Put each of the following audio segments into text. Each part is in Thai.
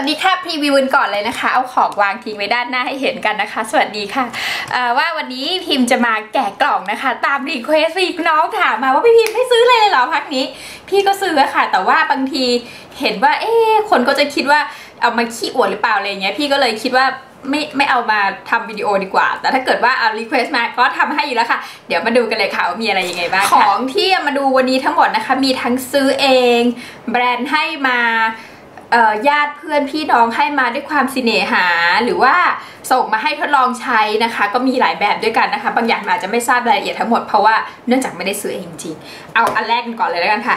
วัสดีค่ะพรีวิวกันก่อนเลยนะคะ เอาของวางทิ้งไว้ด้านหน้าให้เห็นกันนะคะ สวัสดีค่ะว่าวันนี้พิมจะมาแกะกล่องนะคะ ตามรีเควสที่น้องถามมาว่าพี่พิมไม่ซื้อเลยเหรอพักนี้ พี่ก็ซื้อค่ะ แต่ว่าบางทีเห็นว่า เอ๊คนก็จะคิดว่าเอามาขี้อวดหรือเปล่าอะไรเงี้ยพี่ก็เลยคิดว่าไม่ไม่เอามาทำวิดีโอดีกว่า แต่ถ้าเกิดว่าเอารีเควสมาก็ทำให้อยู่แล้วค่ะ เดี๋ยวมาดูกันเลยค่ะว่ามีอะไรยังไงบ้างของที่มาดูวันนี้ทั้งหมดนะคะ มีทั้งซื้อเอง แบรนด์ให้มา ญาติเพื่อนพี่น้องให้มาด้วยความสิเนหา หรือว่าส่งมาให้ทดลองใช้นะคะ ก็มีหลายแบบด้วยกันนะคะ บางอย่างอาจจะไม่ทราบรายละเอียดทั้งหมดเพราะว่าเนื่องจากไม่ได้ซื้อเองจริงเอาอันแรกกันก่อนเลยแล้วกันค่ะ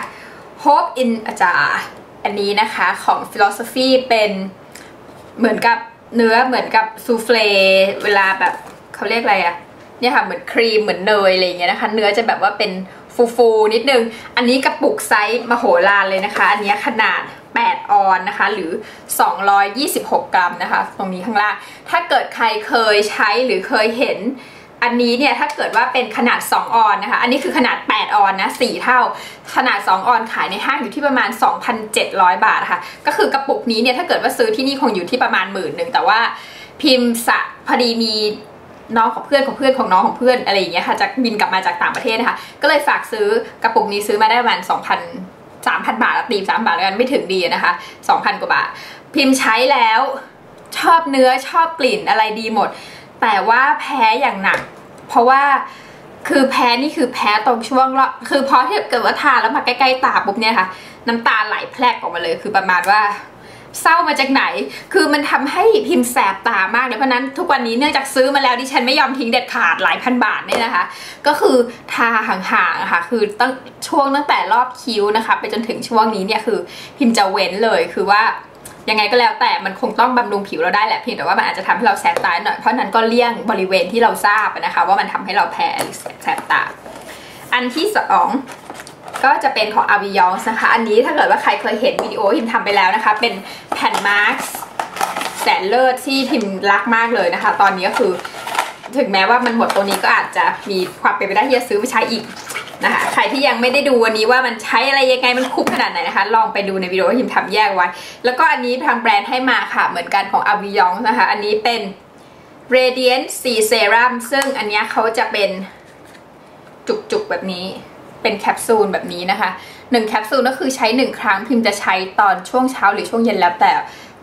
Hope in อาจารย์อันนี้นะคะของ philosophy เป็นเหมือนกับเนื้อเหมือนกับซูเฟลเวลาแบบเขาเรียกอะไรอะเนี่ยค่ะเหมือนครีมเหมือนเนยอะไรอย่างเงี้ยนะคะ เนื้อจะแบบว่าเป็นฟูๆนิดนึง อันนี้กระปุกไซส์มโหฬารเลยนะคะ อันนี้ขนาด 8 ออนนะคะ หรือ 226 กรัมนะคะ ตรงนี้ข้างล่าง ถ้าเกิดใครเคยใช้หรือเคยเห็นอันนี้เนี่ยถ้าเกิดว่าเป็นขนาด 2 ออนนะคะ อันนี้คือขนาด 8 ออนนะ 4 เท่า ขนาด 2 ออนขายในห้างอยู่ที่ประมาณ 2,700 บาทค่ะ ก็คือกระปุกนี้เนี่ยถ้าเกิดว่าซื้อที่นี่คงอยู่ที่ประมาณหมื่นหนึ่งแต่ว่าพิมพ์สะพอดีมีน้องของเพื่อนของเพื่อนของน้องของเพื่อนอะไรอย่างเงี้ยค่ะจะบินกลับมาจากต่างประเทศนะคะ ก็เลยฝากซื้อกระปุกนี้ซื้อมาได้ประมาณ 2,000 สามพันบาทตีสามบาทแล้วกันไม่ถึงดีนะคะสองพันกว่าบาท พิมพ์ใช้แล้วชอบเนื้อชอบกลิ่นอะไรดีหมด แต่ว่าแพ้อย่างหนัก เพราะว่าคือแพ้นี่คือแพ้ตรงช่วงละคือพอที่เกิดว่าทาแล้วมาใกล้ๆตาปุ๊บเนี่ยค่ะ น้ำตาไหลแพรกออกมาเลย คือประมาณว่า เศร้ามาจากไหน คือมันทำให้พิมพ์แสบตามากเลยเพราะนั้นทุกวันนี้เนื่องจากซื้อมาแล้วดิฉันไม่ยอมทิ้งเด็ดขาดหลายพันบาทเนี่ยนะคะ ก็คือทาห่างๆค่ะ คือตั้งช่วงตั้งแต่รอบคิ้วนะคะ ไปจนถึงช่วงนี้เนี่ยคือพิมพ์จะเว้นเลยคือว่ายังไงก็แล้วแต่มันคงต้องบำรุงผิวเราได้แหละเพียงแต่ว่ามันอาจจะทำให้เราแสบตาหน่อยเพราะนั้นก็เลี่ยงบริเวณที่เราทราบนะคะ ว่ามันทำให้เราแพ้หรือแสบตา อันที่สอง ก็จะเป็นของ a v i o n นะคะ อันนี้ถ้าเกิดว่าใครเคยเห็นวิดีโอพิมทำไปแล้วนะคะ เป็นแผ่นมาร์กแสนเลิศที่พิมรักมากเลยนะคะ ตอนนี้ก็คือ ถึงแม้ว่ามันหมดตัวนี้ก็อาจจะมีความเป็นไปได้ที่จะซื้อไปใช้อีกนะคะใครที่ยังไม่ได้ดูวันนี้ว่ามันใช้อะไรยังไงมันคุ้มขนาดไหนนะคะ ลองไปดูในวิดีโอที่พิมทำแยกไว้ แล้วก็อันนี้ทางแบรนด์ให้มาค่ะ เหมือนกันของ a v i o n นะคะ อันนี้เป็น Radiant C Serum ซึ่งอันนี้เขาจะเป็นจุกๆแบบนี้ เป็นแคปซูลแบบนี้นะคะหนึ่งแคปซูลก็คือใช้หนึ่งครั้งพิมพ์จะใช้ตอนช่วงเช้าหรือช่วงเย็นแล้วแต่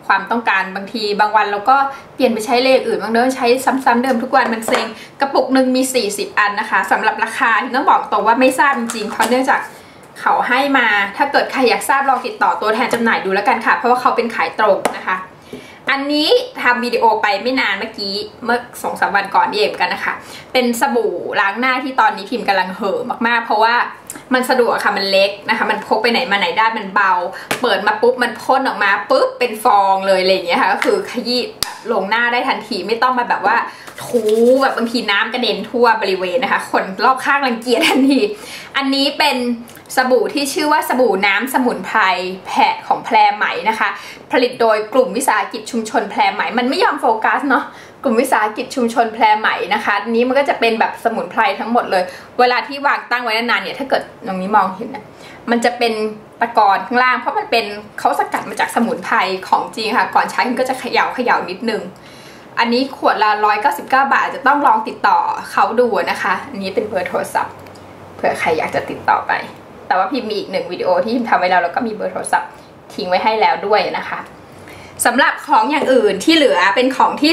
ความต้องการบางทีบางวันเราก็เปลี่ยนไปใช้เลขอื่นบางเดิมใช้ซ้ำๆเดิมทุกวันมันเซ็งกระปุกหนึ่งมี 40 อันนะคะสำหรับราคาต้องบอกตรงว่าไม่ทราบจริงๆเพราะเนื่องจากเขาให้มา ถ้าเกิดใครอยากทราบลองติดต่อตัวแทนจำหน่ายดูแล้วกันค่ะ เพราะว่าเขาเป็นขายตรงนะคะ อันนี้ทำวิดีโอไปไม่นานเมื่อกี้เมื่อสองสามวันก่อนเองกันนะคะ เป็นสบู่ล้างหน้าที่ตอนนี้พิมพ์กำลังเห่อมากๆ เพราะว่ามันสะดวกค่ะมันเล็กนะคะ มันพกไปไหนมาไหนได้มันเบา เปิดมาปุ๊บมันพ่นออกมาปุ๊บเป็นฟองเลยอะไรอย่างเงี้ยค่ะก็คือขยี้ลงหน้าได้ทันทีไม่ต้องมาแบบว่าทูแบบบางทีน้ำกระเด็นทั่วบริเวณนะคะ คนรอบข้างรังเกียจทันที อันนี้เป็นสบู่ที่ชื่อว่าสบู่น้ำสมุนไพรแผะของแพรไหมนะคะ ผลิตโดยกลุ่มวิสาหกิจชุมชนแพรไหม มันไม่ยอมโฟกัสเนาะกลุ่มวิสาหกิจชุมชนแพรไหมนะคะนี้มันก็จะเป็นแบบสมุนไพรทั้งหมดเลย เวลาที่วางตั้งไว้นานๆเนี่ยถ้าเกิดตรงนี้มองเห็นนะมันจะเป็นตะกอนข้างล่าง เพราะมันเป็นเขาสกัดมาจากสมุนไพรของจริงค่ะ ก่อนใช้มันก็จะเขย่าเขย่านิดนึง อันนี้ขวดละ199 บาทจะต้องลองติดต่อเขาดูนะคะ อันนี้เป็นเบอร์โทรศัพท์เผื่อใครอยากจะติดต่อไป แต่ว่าพิมมีอีกหนึ่งวิดีโอที่พิมทำไว้แล้วแล้วก็มีเบอร์โทรศัพท์ทิ้งไว้ให้แล้วด้วยนะคะสำหรับของอย่างอื่นที่เหลือเป็นของที่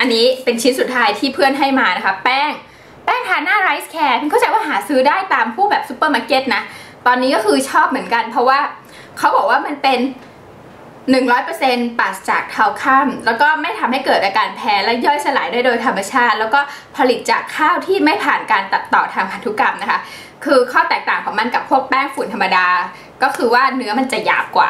อันนี้เป็นชิ้นสุดท้ายที่เพื่อนให้มานะคะ แป้ง แป้งทาหน้าไรซ์แคร์พิมเข้าใจว่าหาซื้อได้ตามพวกแบบซูเปอร์มาร์เก็ตนะ ตอนนี้ก็คือชอบเหมือนกัน เพราะว่าเขาบอกว่ามันเป็น 100%ปราศจากเทาข้าม แล้วก็ไม่ทำให้เกิดอาการแพ้และย่อยสลายได้โดยธรรมชาติ แล้วก็ผลิตจากข้าวที่ไม่ผ่านการตัดต่อทางพันธุกรรมนะคะ คือข้อแตกต่างของมันกับพวกแป้งฝุ่นธรรมดา ก็คือว่าเนื้อมันจะหยาบกว่า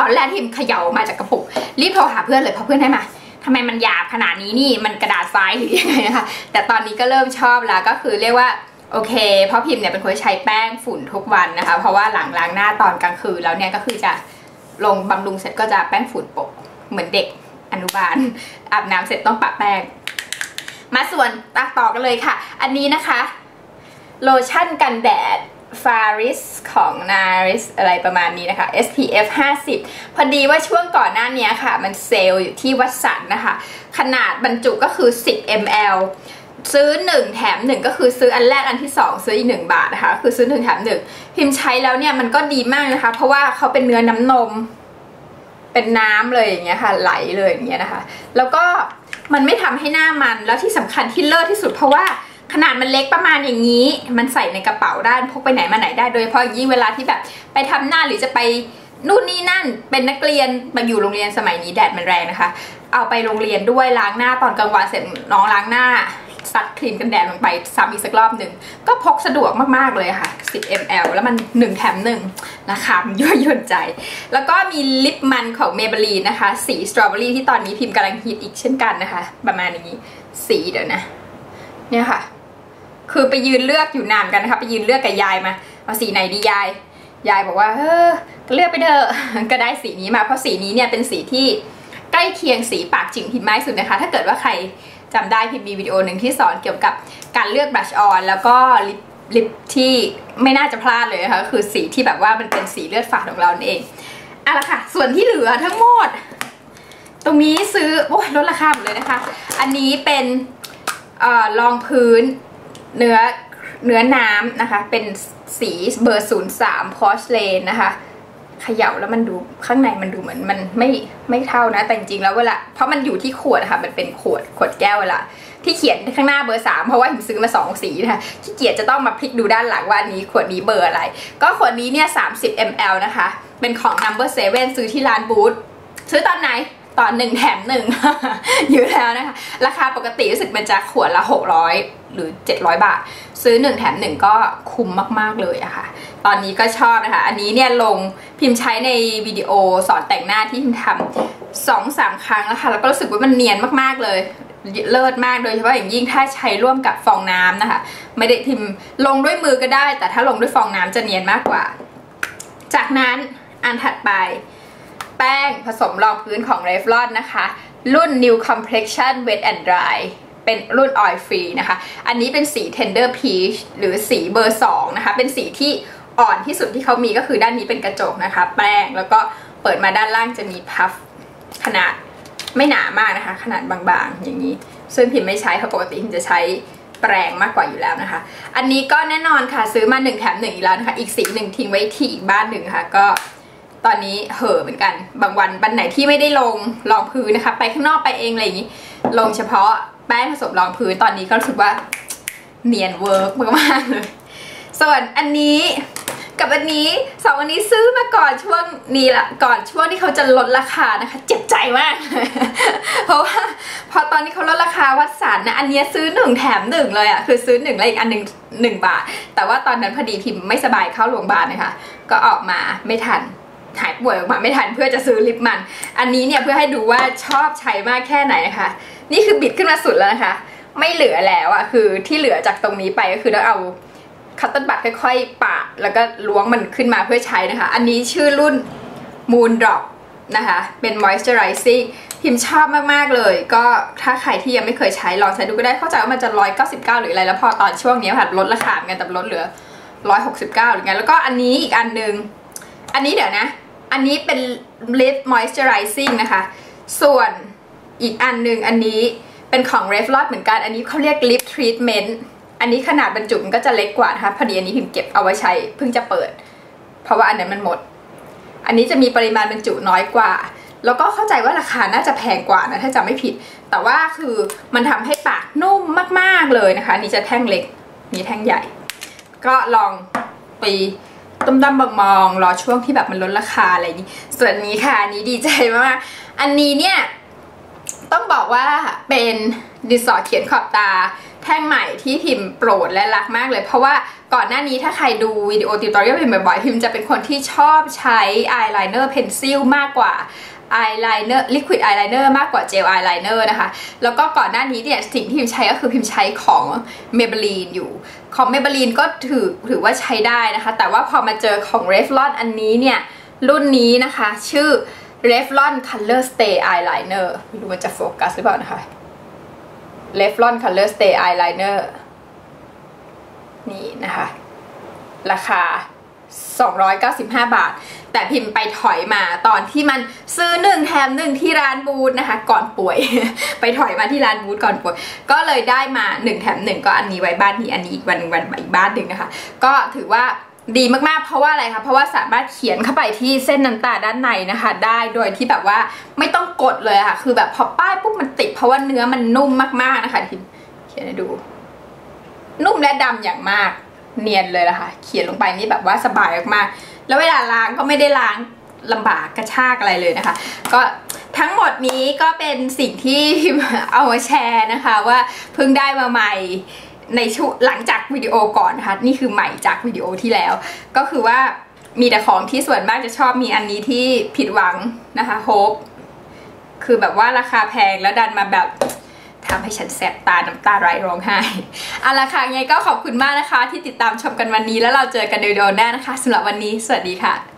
ตอนแรกที่มเขย่ามาจากกระปุก รีบโทรหาเพื่อนเลยเพราะเพื่อนให้มา ทำไมมันหยาบขนาดนี้นี่มันกระดาษทรายหรือยังไงนะคะแต่ตอนนี้ก็เริ่มชอบแล้วก็คือเรียกว่าโอเค เพราะพิมพ์เนี่ยเป็นคนใช้แป้งฝุ่นทุกวันนะคะ เพราะว่าหลังล้างหน้าตอนกลางคืนแล้วเนี่ยก็คือจะลงบำรุงเสร็จก็จะแป้งฝุ่นปกเหมือนเด็กอนุบาล อาบน้ำเสร็จต้องปะแป้ง มาส่วนตักต่อกันเลยค่ะ อันนี้นะคะ โลชั่นกันแดด Faris ของ Naris อะไรประมาณนี้นะคะ SPF 50 พอดีว่าช่วงก่อนหน้านี้ค่ะ มันเซลล์อยู่ที่วัดสันนะคะ ขนาดบรรจุก็คือ 10 ml ซื้อ 1 แถม 1 ก็คือซื้ออันแรกอันที่ 2 ซื้ออีก 1 บาทนะคะ คือซื้อ 1 แถม 1 พิมพ์ใช้แล้วเนี่ยมันก็ดีมากนะคะ เพราะว่าเขาเป็นเนื้อน้ำนม เป็นน้ำเลยอย่างเงี้ยค่ะ ไหลเลยอย่างเงี้ยนะคะ แล้วก็มันไม่ทำให้หน้ามันแล้วที่สำคัญที่เลิศที่สุดเพราะว่า ขนาดมันเล็กประมาณอย่างนี้ มันใส่ในกระเป๋าได้พกไปไหนมาไหนได้ โดยเฉพาะยิ่งเวลาที่แบบไปทำหน้าหรือจะไปนู่นนี่นั่น เป็นนักเรียนมาอยู่โรงเรียนสมัยนี้แดดมันแรงนะคะ เอาไปโรงเรียนด้วยล้างหน้าตอนกลางวันเสร็จน้องล้างหน้าซัดครีมกันแดดลงไปซ้ำอีกสักรอบหนึ่ง ก็พกสะดวกมาก ๆ เลยค่ะ 10 ml แล้วมัน 1 แถม 1 นะคะยั่วยวนใจ แล้วก็มีลิปมันของเมเบลีนนะคะ สีสตรอเบอรี่ที่ตอนนี้พิมพ์กำลังฮิตอีกเช่นกันนะคะ ประมาณนี้ สีเดี๋ยวนะ เนี่ยค่ะ คือไปยืนเลือกอยู่นานกันนะคะ ไปยืนเลือกกับยายมาเอาสีไหนดียาย ยายบอกว่าเออเลือกไปเถอะก็ได้สีนี้มาเพราะสีนี้เนี่ยเป็นสีที่ใกล้เคียงสีปากจิ๋งพิมพ์ไม้สุดนะคะ ถ้าเกิดว่าใครจำได้พิมพ์มีวิดีโอหนึ่งที่สอนเกี่ยวกับการเลือกบลัชออนแล้วก็ลิปลิปที่ไม่น่าจะพลาดเลยนะคะคือสีที่แบบว่ามันเป็นสีเลือดฝาดของเราเองเอาละค่ะ ส่วนที่เหลือทั้งหมด ตรงนี้ซื้อโอ้ยลดราคาหมดเลยนะคะ อันนี้เป็นออรองพื้น เนื้อเนื้อน้ำนะคะ เป็นสีเบอร์ 03พอชเลนนะคะเขย่าแล้วมันดูข้างในมันดูเหมือนมันไม่ไม่เท่านะ แต่จริงๆแล้วเวลาเพราะมันอยู่ที่ขวดค่ะ มันเป็นขวดขวดแก้วเวลาที่เขียนข้างหน้าเบอร์3เพราะว่าผมซื้อมา2สีนะคะขี้เกียจจะต้องมาพลิกดูด้านหลังว่าอันนี้ขวดนี้เบอร์อะไร ก็ขวดนี้เนี่ย30 ml นะคะ เป็นของ number 7ซื้อที่ร้านบูธซื้อตอนไหนตอนหนึ่งแถมหนึ่งอยู่แล้วนะคะ ราคาปกติรู้สึกมันจะขวดละ600 หรือ 700 บาท ซื้อ 1 แถม 1 ก็คุ้มมาก ๆ เลยอะค่ะ ตอนนี้ก็ชอบนะคะ อันนี้เนี่ยลงพิมพ์ใช้ในวิดีโอสอนแต่งหน้าที่พิมพ์ทำสองสามครั้งแล้วค่ะ แล้วก็รู้สึกว่ามันเนียนมากๆเลยเลิศมากโดยเฉพาะอย่างยิ่งถ้าใช้ร่วมกับฟองน้ำนะคะ ไม่ได้พิมพ์ลงด้วยมือก็ได้ แต่ถ้าลงด้วยฟองน้ำจะเนียนมากกว่า จากนั้นอันถัดไป แป้งผสมรองพื้นของ Revlon นะคะ รุ่น New Complexion Wet and Dry เป็นรุ่น Oil Free นะคะ อันนี้เป็นสี Tender Peach หรือสีเบอร์2นะคะ เป็นสีที่อ่อนที่สุดที่เขามีก็คือด้านนี้เป็นกระจกนะคะ แป้งแล้วก็เปิดมาด้านล่างจะมีพัฟขนาดไม่หนามากนะคะ ขนาดบางๆ อย่างนี้ ซึ่งพิมไม่ใช้เพราะปกติพิมจะใช้แปรงมากกว่าอยู่แล้วนะคะ อันนี้ก็แน่นอนค่ะซื้อมา1แถม1อีกแล้วนะคะ อีกสีหนึ่งทิ้งไว้ที่อีกบ้านหนึ่งค่ะ ก็ตอนนี้เห่อเหมือนกัน บางวันวันไหนที่ไม่ได้ลงรองพื้นนะคะ ไปข้างนอกไปเองอะไรอย่างนี้ ลงเฉพาะ แป้งผสมรองพื้นตอนนี้ก็รู้สึกว่าเนียนเวิร์กมากๆเลย ส่วนอันนี้กับอันนี้สองอันนี้ซื้อมาก่อนช่วงนี้ละก่อนช่วงที่เขาจะลดราคานะคะ เจ็บใจมาก เพราะว่าพอตอนนี้เขาลดราคาวัดสันนะอันนี้ซื้อหนึ่งแถมหนึ่งเลยอะคือซื้อหนึ่งแล้วอีกอันหนึ่งหนึ่งบาท แต่ว่าตอนนั้นพอดีพิมพ์ไม่สบายเข้าโรงพยาบาลนะคะ ก็ออกมาไม่ทัน หายป่วยออกมาไม่ทันเพื่อจะซื้อลิปมัน อันนี้เนี่ยเพื่อให้ดูว่าชอบใช้มากแค่ไหนนะคะ นี่คือบิดขึ้นมาสุดแล้วนะคะ ไม่เหลือแล้วอะคือที่เหลือจากตรงนี้ไปก็คือต้องเอาคัตเติ้ลบัตค่อยๆปาดแล้วก็ล้วงมันขึ้นมาเพื่อใช้นะคะ อันนี้ชื่อรุ่น Moon Drop นะคะ เป็น moisturizing พิมชอบมาก ๆ เลย ก็ถ้าใครที่ยังไม่เคยใช้ลองใช้ดูก็ได้เข้าใจว่ามันจะ 199 หรืออะไร แล้วพอตอนช่วงนี้ค่ะลดราคาเหมือนกันแต่ลดเหลือ 169 หรือไง แล้วก็อันนี้อีกอันหนึ่งอันนี้เดี๋ยวนะ อันนี้เป็น lip moisturizing นะคะ ส่วนอีกอันหนึ่งอันนี้เป็นของ Revlon เหมือนกัน อันนี้เขาเรียก lip treatment อันนี้ขนาดบรรจุมันก็จะเล็กกว่านะคะพอดีอันนี้พิมเก็บเอาไว้ใช้เพิ่งจะเปิด เพราะว่าอันนั้นมันหมด อันนี้จะมีปริมาณบรรจุน้อยกว่า แล้วก็เข้าใจว่าราคาน่าจะแพงกว่านะถ้าจำไม่ผิด แต่ว่าคือมันทำให้ปากนุ่มมากๆเลยนะคะนี่จะแท่งเล็ก นี่แท่งใหญ่ ก็ลองไป ต้มดำบมองรอช่วงที่แบบมันลดราคาอะไรนี้ ส่วนนี้ค่ะอันนี้ดีใจมากอันนี้เนี่ยต้องบอกว่าเป็นดินสอเขียนขอบตาแท่งใหม่ที่พิมโปรดและรักมากเลย เพราะว่าก่อนหน้านี้ถ้าใครดูวิดีโอติวตอเรียลพิมบ่อยๆพิมจะเป็นคนที่ชอบใช้อายไลเนอร์เพนซิลมากกว่า อายไลเนอร์ลิควิดอายไลเนอร์มากกว่าเจลอายไลเนอร์นะคะ แล้วก็ก่อนหน้านี้เนี่ยสิ่งที่พิมใช้ก็คือพิมใช้ของ Maybelline อยู่ ของ Maybelline ก็ถือถือว่าใช้ได้นะคะ แต่ว่าพอมาเจอของ Revlon อันนี้เนี่ย รุ่นนี้นะคะ ชื่อ Revlon Color Stay Eyeliner ไม่รู้มันจะโฟกัสหรือเปล่านะคะ Revlon Color Stay Eyeliner นี่นะคะ ราคา 295 บาท แต่พิมพ์ไปถอยมาตอนที่มันซื้อหนึ่งแถมหนึ่งที่ร้านบูธนะคะ ก่อนป่วย ไปถอยมาที่ร้านบูธก่อนป่วย ก็เลยได้มาหนึ่งแถมหนึ่งก็อันนี้ไว้บ้านนี้อันนี้อีกวันหนึ่งวันอีกบ้านหนึ่งนะคะ ก็ถือว่าดีมากๆ เพราะว่าอะไรคะ เพราะว่าสามารถเขียนเข้าไปที่เส้นน้ำตาด้านในนะคะ ได้โดยที่แบบว่าไม่ต้องกดเลยค่ะ คือแบบพอป้ายปุ๊บมันติด เพราะว่าเนื้อมันนุ่มมากๆนะคะพิมเขียนให้ดู นุ่มและดำอย่างมาก เนียนเลยละค่ะเขียนลงไปนี่แบบว่าสบายมากๆแล้วเวลาล้างก็ไม่ได้ล้างลำบากกระชากอะไรเลยนะคะ ก็ทั้งหมดนี้ก็เป็นสิ่งที่พิมเอามาแชร์นะคะ ว่าเพิ่งได้มาใหม่ในช่วงหลังจากวิดีโอก่อนนะคะนี่คือใหม่จากวิดีโอที่แล้ว ก็คือว่ามีแต่ของที่ส่วนมากจะชอบมีอันนี้ที่ผิดหวังนะคะโฮปคือแบบว่าราคาแพงแล้วดันมาแบบ ทำให้ฉันแสบตาน้ำตาไหลร้องไห้เอาละค่ะไงก็ขอบคุณมากนะคะ ที่ติดตามชมกันวันนี้แล้วเราเจอกันเดี๋ยวหน้านะคะสำหรับวันนี้ สวัสดีค่ะ